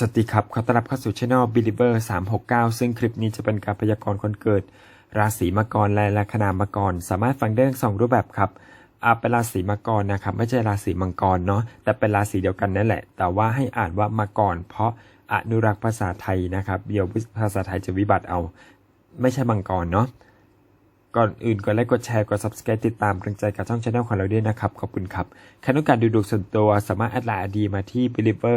สวัสดีครับ ขอต้อนรับเข้าสู่ช่อง Believer 369 ซึ่งคลิปนี้จะเป็นการพยากรณ์คนเกิด ราศีมังกรและลัคนามังกร สามารถฟังได้ทั้งสองรูปแบบครับอาเป็นราศีมังกรนะครับ ไม่ใช่ราศีมังกรเนาะ แต่เป็นราศีเดียวกันนั่นแหละ แต่ว่าให้อ่านว่ามังกร เพราะอนุรักษ์ภาษาไทยนะครับ เดี๋ยวภาษาไทยจะวิบัติเอา ไม่ใช่มังกรเนาะ ก่อนอื่นกดไลค์กดแชร์กด subscribe ติดตามกำลังใจกับช่องช anel ของเราด้วยนะครับ ขอบคุณครับใครต้องการดูดวงส่วนตัวสามารถแอดไลน์อดีมาที่ believer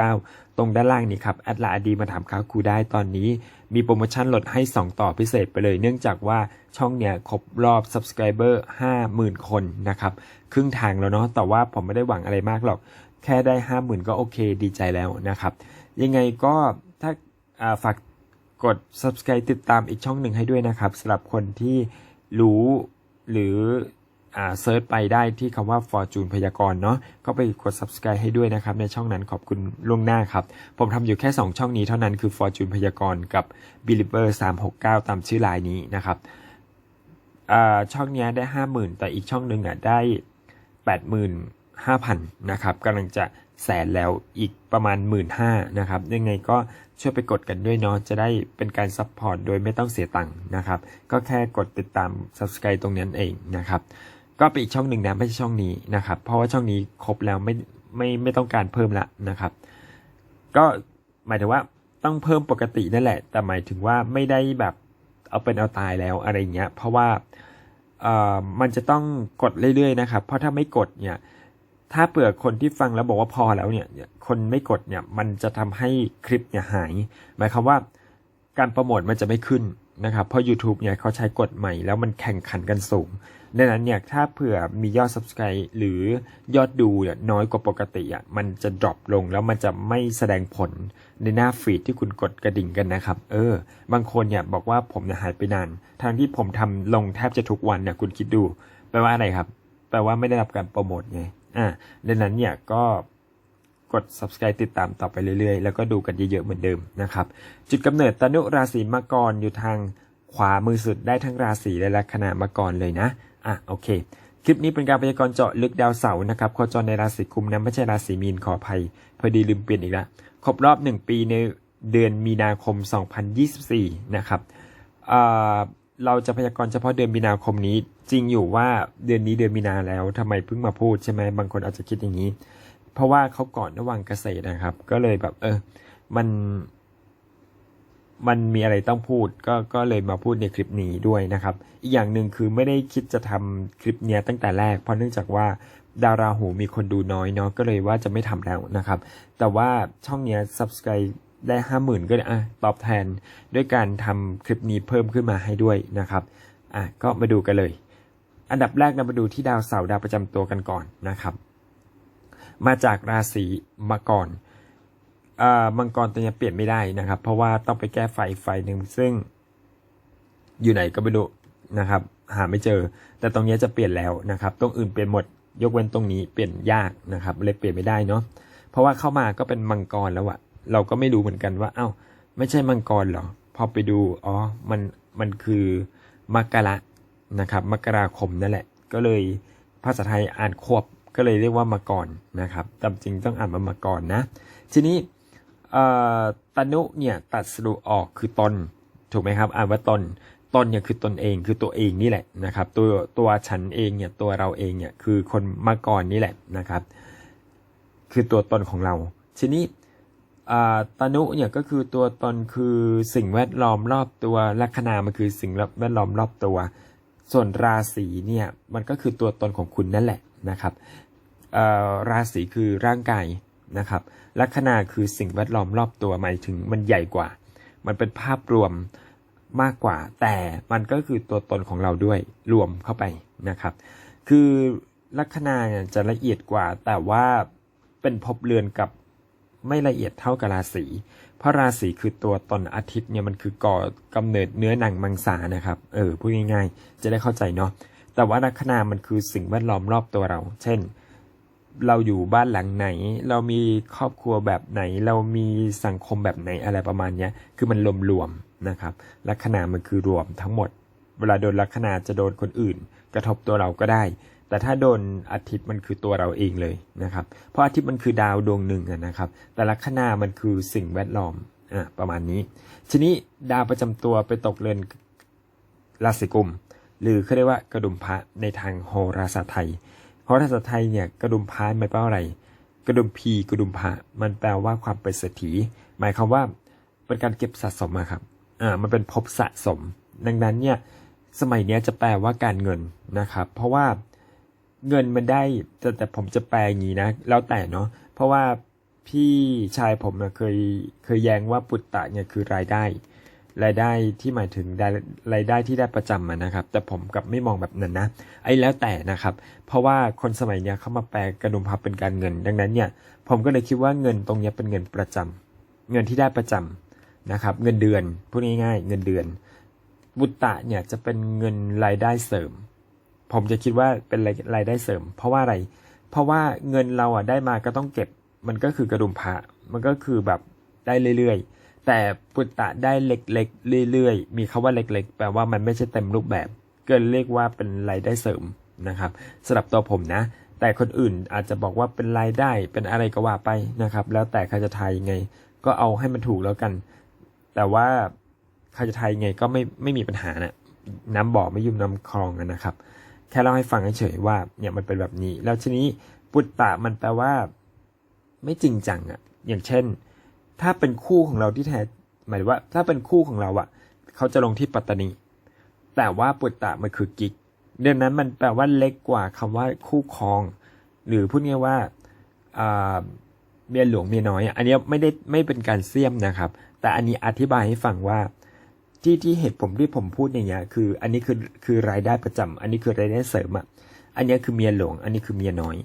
369 ตรงด้านล่างนี้ครับ แอดไลน์อดีมาถามข่าวครูได้ตอนนี้ มีโปรโมชั่นลดให้ 2 ต่อพิเศษไปเลย เนื่องจากว่าช่องเนี้ยครบรอบ subscriber 50,000 คนนะครับ ครึ่งทางแล้วเนาะแต่ว่าผมไม่ได้หวังอะไรมากหรอก แค่ได้ 50,000 ก็โอเค ดีใจแล้วนะครับ ยังไงก็ถ้าฝาก กด subscribe ติดตามอีกช่องหนึ่งให้ด้วยนะครับสำหรับคนที่รู้หรืออ่าเซิร์ชไปได้ที่คำว่า Fortune พยากรณ์เนาะก็ไปกด subscribe ให้ด้วยนะครับ ในช่องนั้นขอบคุณล่วงหน้าครับ ผมทำอยู่แค่ 2 ช่องนี้เท่านั้นคือ Fortune พยากรณ์กับ Believer 369 ตามชื่อลน์นี้นะครับอ่าช่องเนี้ยได้ 50,000 แต่อีกช่องหนึ่งอะได้ 5,000นะครับกำลังจะแสนแล้วอีกประมาณ 1 5ื่นนะครับยังไงก็ช่วยไปกดกันด้วยเนาะจะได้เป็นการซัพพอร์ตโดยไม่ต้องเสียตังค์นะครับ ก็แค่กดติดตาม subscribe ตรงนั้นเองนะครับ ก็เป็นอีกช่องหนึ่งนะไม่ใช่ช่องนี้นะครับ เพราะว่าช่องนี้ครบแล้วไม่ไม่ไม่ต้องการเพิ่มละนะครับ ก็หมายถึงว่าต้องเพิ่มปกตินั่นแหละ แต่หมายถึงว่าไม่ได้แบบเอาเป็นเอาตายแล้วอะไรเงี้ยเพราะว่าเอ่อมันจะต้องกดเรื่อยๆนะครับ เพราะถ้าไม่กดเนี่ย ถ้าเผื่อคนที่ฟังแล้วบอกว่าพอแล้วเนี่ยคนไม่กดเนี่ยมันจะทำให้คลิปเนี่ยหาย หมายความว่าการโปรโมทมันจะไม่ขึ้นนะครับเพราะ YouTube เนี่ยเขาใช้กฎใหม่แล้วมันแข่งขันกันสูง ดังนั้นเนี่ยถ้าเผื่อมียอด subscribe หรือยอดดูเนี่ยน้อยกว่าปกติอะมันจะ drop ลงแล้วมันจะไม่แสดงผลในหน้าฟีดที่คุณกดกระดิ่งกันนะครับ เออ บางคนเนี่ยบอกว่าผมเนี่ยหายไปนานทางที่ผมทำลงแทบจะทุกวันเนี่ยคุณคิดดู แปลว่าอะไรครับ แปลว่าไม่ได้รับการโปรโมทไง อ่าดังนั้นเนี่ยก็กด subscribe ติดตามต่อไปเรื่อยๆ แล้วก็ดูกันเยอะๆเหมือนเดิมนะครับ จุดกำเนิดตนุราศีมังกรอยู่ทางขวามือสุดได้ทั้งราศีและลัคนามังกรเลยนะอะโอเค คลิปนี้เป็นการพยากรณ์เจาะลึกดาวเสาร์นะครับโคจรในราศีกุมนะไม่ใช่ราศีมีนขออภัย พอดีลืมเปลี่ยนอีกแล้วครบรอบ1ปีในเดือนมีนาคม 2024 นะครับเเราจะพยากรณ์เฉพาะเดือนมีนาคมนี้ จริงอยู่ว่าเดือนนี้เดือนมีนาแล้วทำไมเพิ่งมาพูดใช่ไหมบางคนอาจจะคิดอย่างนี้ เพราะว่าเขาก่อนระหว่างเกษตรนะครับ ก็เลยแบบ เออ มันมันมีอะไรต้องพูดก็ก็เลยมาพูดในคลิปนี้ด้วยนะครับ อีกอย่างหนึ่งคือไม่ได้คิดจะทำคลิปเนี้ยตั้งแต่แรก เพราะเนื่องจากว่าดาราหูมีคนดูน้อยเนาะก็เลยว่าจะไม่ทำแล้วนะครับ แต่ว่าช่องเนี้ย subscribe ได้ห้าหมื่นก็เลยอะตอบแทนด้วยการทำคลิปนี้เพิ่มขึ้นมาให้ด้วยนะครับอะก็มาดูกันเลย อันดับแรกเรามาดูที่ดาวเสาร์ดาวประจำตัวกันก่อนนะครับ มาจากราศีมังกรอ่อมังกรตัวนี้เปลี่ยนไม่ได้นะครับ เพราะว่าต้องไปแก้ไฟไฟหนึ่งซึ่ง อยู่ไหนก็ไม่รู้นะครับ หาไม่เจอ แต่ตรงนี้จะเปลี่ยนแล้วนะครับตรงอื่นเปลี่ยนหมดยกเว้นตรงนี้เปลี่ยนยากนะครับเลยเปลี่ยนไม่ได้เนาะเพราะว่าเข้ามาก็เป็นมังกรแล้วอะเราก็ไม่รู้เหมือนกันว่า เอ้า ไม่ใช่มังกรหรอ พอไปดู อ๋อ มัน มันคือมกระ นะครับ มกราคมนั่นแหละ ก็เลยภาษาไทยอ่านควบก็เลยเรียกว่ามังกรนนะครับตามจริงต้องอ่านว่ามังกรนนะ ทีนี้ตนุเนี่ยตัดสรุออกคือตนถูกไหมครับ อ่านว่าตนตนเนี่ยคือตนเองคือตัวเองนี่แหละนะครับ ตัวตัวฉันเองเนี่ยตัวเราเองเนี่ยคือคนมังกรนี่แหละนะครับ คือตัวตนของเรา ทีนี้ตนุเนี่ยก็คือตัวตนคือสิ่งแวดล้อมรอบตัวลัคนามันคือสิ่งแวดล้อมรอบตัว ส่วนราศีเนี่ยมันก็คือตัวตนของคุณนั่นแหละนะครับราศีคือร่างกายนะครับลัคนาคือสิ่งแวดล้อมรอบตัวหมายถึงมันใหญ่กว่า มันเป็นภาพรวมมากกว่า แต่มันก็คือตัวตนของเราด้วยรวมเข้าไปนะครับ คือลัคนาเนี่ยจะละเอียดกว่า แต่ว่าเป็นภพเรือนกับไม่ละเอียดเท่ากับราศี พระราศีคือตัวตนอาทิตย์เนี่ยมันคือก่อกำเนิดเนื้อหนังมังสานะครับ เออพูดง่ายๆ จะได้เข้าใจเนาะ แต่ว่าลัคนามันคือสิ่งแวดล้อมรอบตัวเรา เช่น เราอยู่บ้านหลังไหน เรามีครอบครัวแบบไหน เรามีสังคมแบบไหนอะไรประมาณเนี้ยคือมันรวมๆนะครับ ลัคนามันคือรวมทั้งหมด เวลาโดนลัคนาจะโดนคนอื่น กระทบตัวเราก็ได้ แต่ถ้าโดนอาทิตย์มันคือตัวเราเองเลยนะครับ เพราะอาทิตย์มันคือดาวดวงหนึ่งนะครับ แต่ลัคนามันคือสิ่งแวดล้อมอะประมาณนี้ ทีนี้ดาวประจำตัวไปตกเรือนราศีกุม หรือเขาเรียกว่ากระดุมพระในทางโหราศาสตร์ไทยโหราศาสตร์ไทยเนี่ยกระดุมพระหมายความว่าอะไร กระดุมพีกระดุมพระมันแปลว่าความเป็นเศรษฐีหมายความว่าเป็นการเก็บสะสมครับอ่ามันเป็นภพสะสม ดังนั้นเนี่ยสมัยนี้จะแปลว่าการเงินนะครับ เพราะว่า เงินมันได้แต่แต่ผมจะแปลอย่างนี้นะ แล้วแต่เนาะเพราะว่าพี่ชายผมเคยเคยแย้งว่าปุตตะเนี่ยคือรายได้ รายได้ที่หมายถึงรายรายได้ที่ได้ประจำนะครับ แต่ผมกับไม่มองแบบนั้นนะ ไอ้แล้วแต่นะครับ เพราะว่าคนสมัยเนี้ยเขามาแปลกระดุมพับเป็นการเงิน ดังนั้นเนี่ย ผมก็เลยคิดว่าเงินตรงเนี้ยเป็นเงินประจำเงินที่ได้ประจำนะครับ เงินเดือนพูดง่ายๆ เงินเดือนบุตตะเนี่ยจะเป็นเงินรายได้เสริม ผมจะคิดว่าเป็นรายรายได้เสริม เพราะว่าอะไร เพราะว่าเงินเราอะได้มาก็ต้องเก็บ มันก็คือกระดุมพระมันก็คือแบบได้เรื่อยๆ แต่ปุตตะได้เล็กๆ เรื่อยๆ มีคาว่าเล็กๆ แปลว่ามันไม่ใช่เต็มรูปแบบ เกินเรียกว่าเป็นรายได้เสริมนะครับสำหรับตัวผมนะ แต่คนอื่นอาจจะบอกว่าเป็นรายได้ เป็นอะไรก็ว่าไปนะครับ แล้วแต่ใครจะทายยังไง ก็เอาให้มันถูกแล้วกัน แต่ว่าใครจะทายยังไงก็ไม่ไม่มีปัญหานะน้ำบ่อไม่ยุ่มน้ำคลองนะครับ แค่เล่าให้ฟังเฉยๆว่าเนี่ยมันเป็นแบบนี้ แล้วทีนี้ปุตตะมันแปลว่า ไม่จริงจังอะอย่างเช่น ถ้าเป็นคู่ของเราที่แท้หมายว่า ถ้าเป็นคู่ของเราอะเขาจะลงที่ปัตตานี แต่ว่าปุตตะมันคือกิกดังนั้นมันแปลว่าเล็กกว่าคำว่าคู่ครอง หรือพูดง่ายว่าเมียหลวงเมียน้อย อันนี้ไม่ได้ไม่เป็นการเสียมนะครับ แต่อันนี้อธิบายให้ฟังว่า ที่ที่เหตุผมที่ผมพูดอย่างเงี้ยคือ อันนี้คือคือรายได้ประจำอันนี้คือรายได้เสริมอะอันนี้คือเมียหลวง อันนี้คือเมียน้อย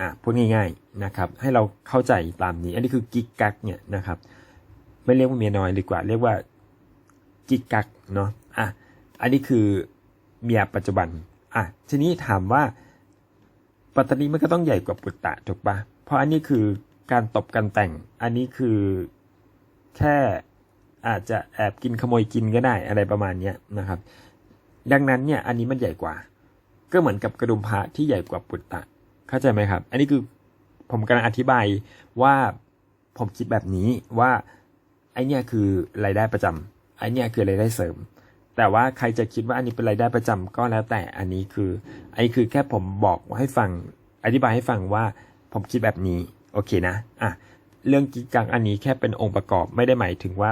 อะพูดง่ายๆนะครับ ให้เราเข้าใจตามนี้ อันนี้คือกิ๊กกักเนี่ยนะครับ ไม่เรียกว่าเมียน้อยดีกว่า เรียกว่ากิ๊กกักเนาะอะอันนี้คือเมียปัจจุบันอะทีนี้ถามว่าปัตตานีมันก็ต้องใหญ่กว่าปุตตะถูกปะเพราะอันนี้คือการตบกันแต่ง อันนี้คือแค่ อาจจะแอบกินขโมยกินก็ได้อะไรประมาณเนี้ยนะครับ ดังนั้นเนี่ยอันนี้มันใหญ่กว่า ก็เหมือนกับกระดุมพระที่ใหญ่กว่าปุตตะ เข้าใจไหมครับ อันนี้คือผมกำลังอธิบายว่าผมคิดแบบนี้ว่าไอเนี่ยคือรายได้ประจำไอเนี่ยคือรายได้เสริม แต่ว่าใครจะคิดว่าอันนี้เป็นรายได้ประจำก็แล้วแต่อันนี้คือไอคือแค่ผมบอกให้ฟังอธิบายให้ฟังว่าผมคิดแบบนี้โอเคนะอะเรื่องกิจกังอันนี้แค่เป็นองค์ประกอบไม่ได้หมายถึงว่า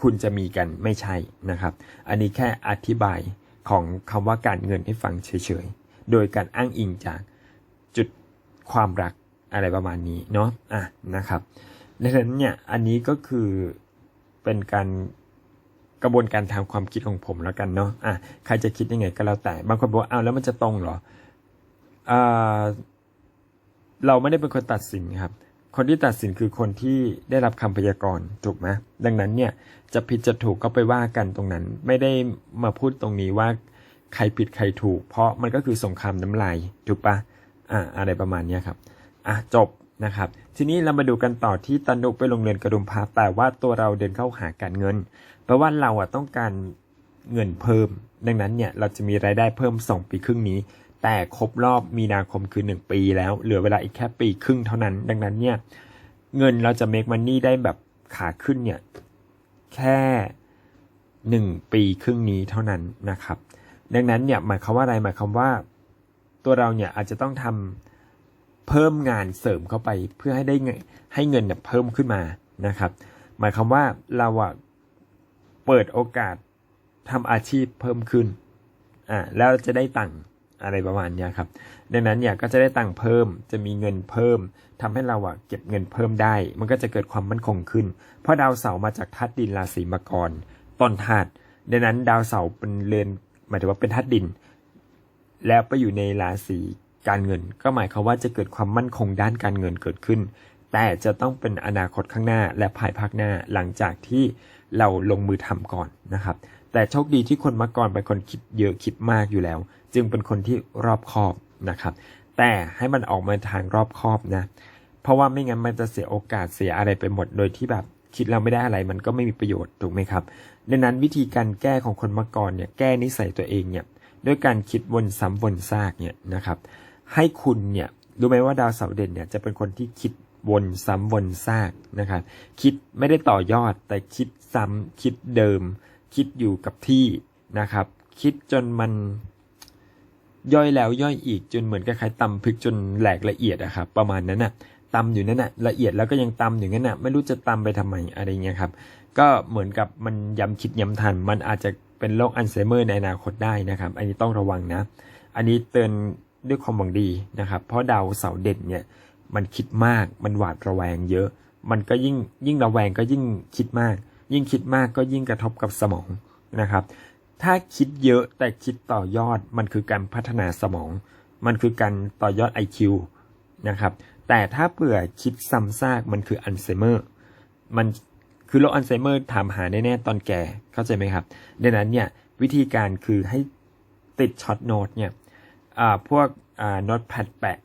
คุณจะมีกันไม่ใช่นะครับ อันนี้แค่อธิบายของคำว่าการเงินให้ฟังเฉยๆ โดยการอ้างอิงจากจุดความรักอะไรประมาณนี้เนาะอะนะครับดังนั้นเนี่ยอันนี้ก็คือเป็นการกระบวนการทางความคิดของผมแล้วกันเนาะอะใครจะคิดยังไงก็แล้วแต่ บางคนบอกว่าอ้าวแล้วมันจะตรงเหรออ่าเราไม่ได้เป็นคนตัดสินครับ คนที่ตัดสินคือคนที่ได้รับคำพยากรณ์ถูกไหมดังนั้นเนี่ยจะผิดจะถูกก็ไปว่ากันตรงนั้น ไม่ได้มาพูดตรงนี้ว่าใครผิดใครถูก เพราะมันก็คือสงครามน้ำลายถูกปะอ่าอะไรประมาณนี้ครับอะจบนะครับ ทีนี้เรามาดูกันต่อที่ตนุไปลงเรือนกระดุมพาแต่ว่าตัวเราเดินเข้าหาการเงินแปลว่าเราอะต้องการเงินเพิ่ม ดังนั้นเนี่ยเราจะมีรายได้เพิ่ม 2 ปีครึ่งนี้ แต่ครบรอบมีนาคมคือ 1 ปีแล้ว เหลือเวลาอีกแค่ปีครึ่งเท่านั้น ดังนั้นเนี่ย เงินเราจะ make money ได้แบบขาขึ้นเนี่ย แค่หนึ่งปีครึ่งนี้เท่านั้นนะครับ ดังนั้นเนี่ยหมายความว่าอะไรหมายความว่า ตัวเราเนี่ยอาจจะต้องทำเพิ่มงานเสริมเข้าไปเพื่อให้ได้เงินให้เงินเนี่ยเพิ่มขึ้นมานะครับ หมายความว่าเราอะเปิดโอกาสทำอาชีพเพิ่มขึ้นอ่าแล้วจะได้ตังค์ อะไรประมาณนี้ครับ ดังนั้นเนี่ยก็จะได้ตังค์เพิ่ม จะมีเงินเพิ่มทำให้เราอะเก็บเงินเพิ่มได้ มันก็จะเกิดความมั่นคงขึ้น เพราะดาวเสาร์มาจากธาตุดินราศีมังกรต้นธาตุ ดังนั้นดาวเสาร์เป็นเรือนหมายถึงว่าเป็นธาตุดิน แล้วไปอยู่ในราศีการเงิน ก็หมายความว่าจะเกิดความมั่นคงด้านการเงินเกิดขึ้น แต่จะต้องเป็นอนาคตข้างหน้าและภายภาคหน้าหลังจากที่เราลงมือทำก่อนนะครับ แต่โชคดีที่คนมังกรเป็นคนคิดเยอะคิดมากอยู่แล้ว จึงเป็นคนที่รอบคอบนะครับ แต่ให้มันออกมาทางรอบคอบนะ เพราะว่าไม่งั้นมันจะเสียโอกาสเสียอะไรไปหมดโดยที่แบบคิดเราไม่ได้อะไรมันก็ไม่มีประโยชน์ถูกไหมครับ ดังนั้นวิธีการแก้ของคนมังกรเนี่ยแก้นิสัยตัวเองเนี่ยด้วยการคิดวนซ้ำวนซากเนี่ยนะครับให้คุณเนี่ยรู้ไหมว่าดาวเสาร์เด่นเนี่ยจะเป็นคนที่คิดวนซ้ำวนซากนะครับคิดไม่ได้ต่อยอดแต่คิดซ้ำคิดเดิม คิดอยู่กับที่นะครับ คิดจนมันย่อยแล้วย่อยอีกจนเหมือนกับคล้ายๆตำพริกจนแหลกละเอียดอะครับประมาณนั้นน่ะตำอยู่นั่นน่ะละเอียดแล้วก็ยังตำอยู่นั่นน่ะไม่รู้จะตำไปทำไมอะไรเงี้ยครับ ก็เหมือนกับมันย้ำคิดย้ำทัน มันอาจจะเป็นโรคอัลไซเมอร์ในอนาคตได้นะครับ อันนี้ต้องระวังนะ อันนี้เตือนด้วยความหวังดีนะครับ เพราะดาวเสาร์เด่นเนี่ยมันคิดมากมันหวาดระแวงเยอะ มันก็ยิ่งยิ่งระแวงก็ยิ่งคิดมาก ยิ่งคิดมากก็ยิ่งกระทบกับสมองนะครับ ถ้าคิดเยอะแต่คิดต่อยอดมันคือการพัฒนาสมอง มันคือการต่อยอด IQ นะครับ แต่ถ้าเผื่อคิดซ้ำซากมันคืออัลไซเมอร์ มันคือโรคอัลไซเมอร์ถามหาแน่ๆตอนแก่เข้าใจไหมครับ ดังนั้นเนี่ยวิธีการคือให้ติดช็อตโน้ตเนี่ยพวกโน้ตแพดแปะ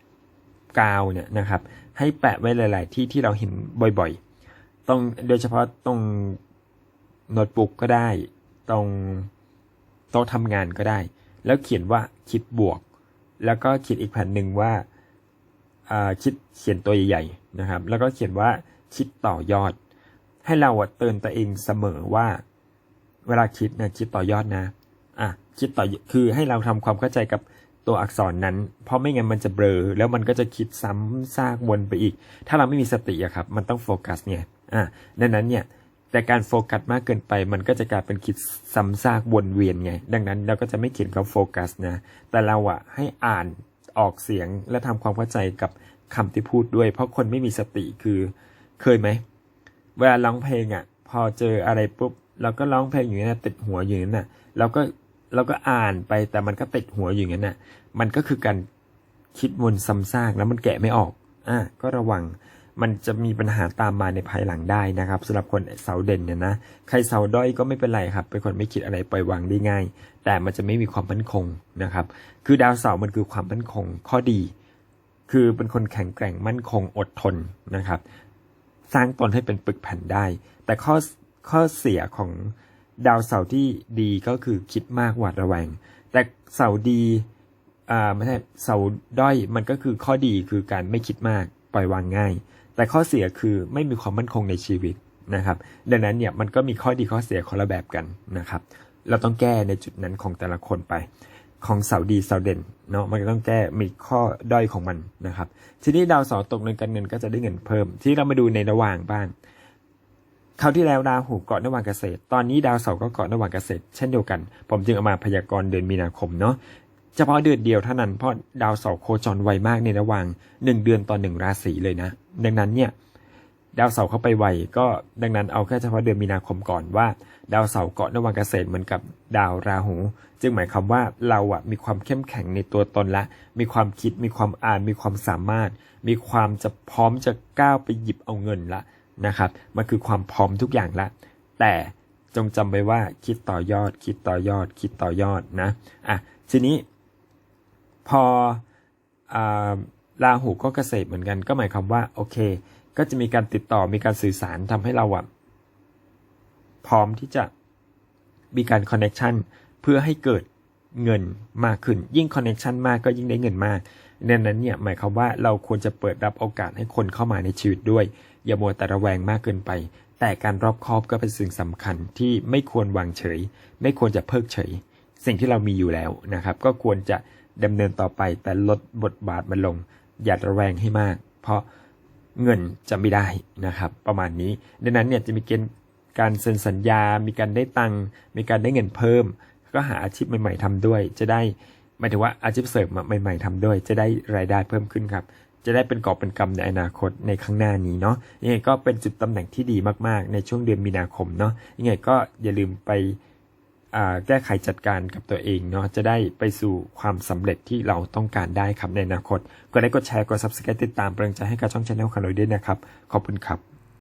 กาวเนี่ยนะครับให้แปะไว้หลาย ๆ ที่ที่เราเห็นบ่อยๆ ตรงโดยเฉพาะตรง โน้ตบุ๊กก็ได้ ตรงโต๊ะทำงานก็ได้ แล้วเขียนว่าคิดบวก แล้วก็เขียนอีกแผ่นหนึ่งว่าอ่าคิดเขียนตัวใหญ่ๆนะครับ แล้วก็เขียนว่าคิดต่อยอด ให้เราเตือนตัวเองเสมอว่า เวลาคิดนะคิดต่อยอดนะอะคิดต่อคือให้เราทำความเข้าใจกับตัวอักษรนั้น เพราะไม่งั้นมันจะเบลอแล้วมันก็จะคิดซ้ำซากวนไปอีก ถ้าเราไม่มีสติอะครับ มันต้องโฟกัสเนี่ยอะดังนั้นเนี่ย แต่การโฟกัสมากเกินไปมันก็จะกลายเป็นคิดซ้ำซากวนเวียนไง ดังนั้นเราก็จะไม่เขียนคำโฟกัสนะ แต่เราอะให้อ่านออกเสียงและทำความเข้าใจกับคำที่พูดด้วย เพราะคนไม่มีสติคือเคยไหม เวลาร้องเพลงอะพอเจออะไรปุ๊บเราก็ร้องเพลงอย่างนั้นนะติดหัวอย่างนั้นน่ะเราก็เราก็อ่านไปแต่มันก็ติดหัวอยู่อย่างนั้นน่ะ มันก็คือการคิดวนซ้ำซากแล้วมันแกะไม่ออกอะก็ระวัง มันจะมีปัญหาตามมาในภายหลังได้นะครับสำหรับคนเสาเด่นเนี่ยนะใครเสาด้อยก็ไม่เป็นไรครับเป็นคนไม่คิดอะไรปล่อยวางได้ง่าย แต่มันจะไม่มีความมั่นคงนะครับคือดาวเสาร์มันคือความมั่นคงข้อดี คือเป็นคนแข็งแกร่งมั่นคงอดทนนะครับ สร้างตนให้เป็นปึกแผ่นได้ แต่ข้อข้อเสียของดาวเสาร์ที่ดีก็คือคิดมากหวาดระแวง แต่เสาดีอ่าไม่ใช่เสาด้อยมันก็คือข้อดีคือการไม่คิดมากปล่อยวางง่าย แต่ข้อเสียคือไม่มีความมั่นคงในชีวิตนะครับ ดังนั้นเนี่ยมันก็มีข้อดีข้อเสียคนละแบบกันนะครับ เราต้องแก้ในจุดนั้นของแต่ละคนไป ของเสาดีเสาเด่นเนาะมันก็ต้องแก้มีข้อด้อยของมันนะครับ ทีนี้ดาวเสาร์ตกในการเงินก็จะได้เงินเพิ่ม ที่เรามาดูในระหว่างบ้างคราวที่แล้วดาวหูเกาะนวางเกษตร ตอนนี้ดาวเสาร์ก็เกาะนวางเกษตร เช่นเดียวกัน ผมจึงเอามาพยากรณ์เดือนมีนาคมเนาะ เฉพาะเดือนเดียวเท่านั้นเพราะดาวเสาร์โคจรไวมากในระหว่างหนึ่งเดือนต่อหนึ่งราศีเลยนะ ดังนั้นเนี่ยดาวเสาร์เข้าไปไวก็ดังนั้นเอาแค่เฉพาะเดือนมีนาคมก่อนว่า ดาวเสาร์เกาะนวังเกษตรเหมือนกับดาวราหู จึงหมายความว่าเราอะมีความเข้มแข็งในตัวตนละ มีความคิดมีความอ่านมีความสามารถ มีความจะพร้อมจะก้าวไปหยิบเอาเงินละนะครับมันคือความพร้อมทุกอย่างละ แต่จงจำไว้ว่าคิดต่อยอด คิดต่อยอด คิดต่อยอดนะอะทีนี้ พออาราหูก็เกษตรเหมือนกัน ก็หมายความว่าโอเค ก็จะมีการติดต่อมีการสื่อสารทำให้เราอะพร้อมที่จะมีการคอนเน็ชันเพื่อให้เกิดเงินมากขึ้น ยิ่งคอนเน็ชันมากก็ยิ่งได้เงินมากดังนั้นเนี่ยหมายความว่าเราควรจะเปิดรับโอกาสให้คนเข้ามาในชีวิตด้วย อย่ามัวแต่ระแวงมากเกินไป แต่การรอบคอบก็เป็นสิ่งสำคัญที่ไม่ควรวางเฉย ไม่ควรจะเพิกเฉย สิ่งที่เรามีอยู่แล้วนะครับ ก็ควรจะ ดำเนินต่อไปแต่ลดบทบาทมันลง อย่าระแวงให้มาก เพราะเงินจะไม่ได้นะครับ ประมาณนี้ ดังนั้นเนี่ยจะมีเกณฑ์การเซ็นสัญญา มีการได้ตังค์มีการได้เงินเพิ่ม ก็หาอาชีพใหม่ ๆทำด้วย จะได้หมายถึงว่าอาชีพเสริมใหม่ ๆทำด้วย จะได้รายได้เพิ่มขึ้นครับจะได้เป็นกอบเป็นกำในอนาคตในข้างหน้านี้เนาะยังไงก็เป็นจุดตำแหน่งที่ดีมากๆ ในช่วงเดือนมีนาคมเนาะยังไงก็อย่าลืมไป แก้ไขจัดการกับตัวเองเนาะจะได้ไปสู่ความสำเร็จที่เราต้องการได้ครับในอนาคต ก็ได้กดแชร์กด subscribe ติดตามเป็นกำลังใจให้กับช่องช anel ของเราด้วยนะครับ ขอบคุณครับ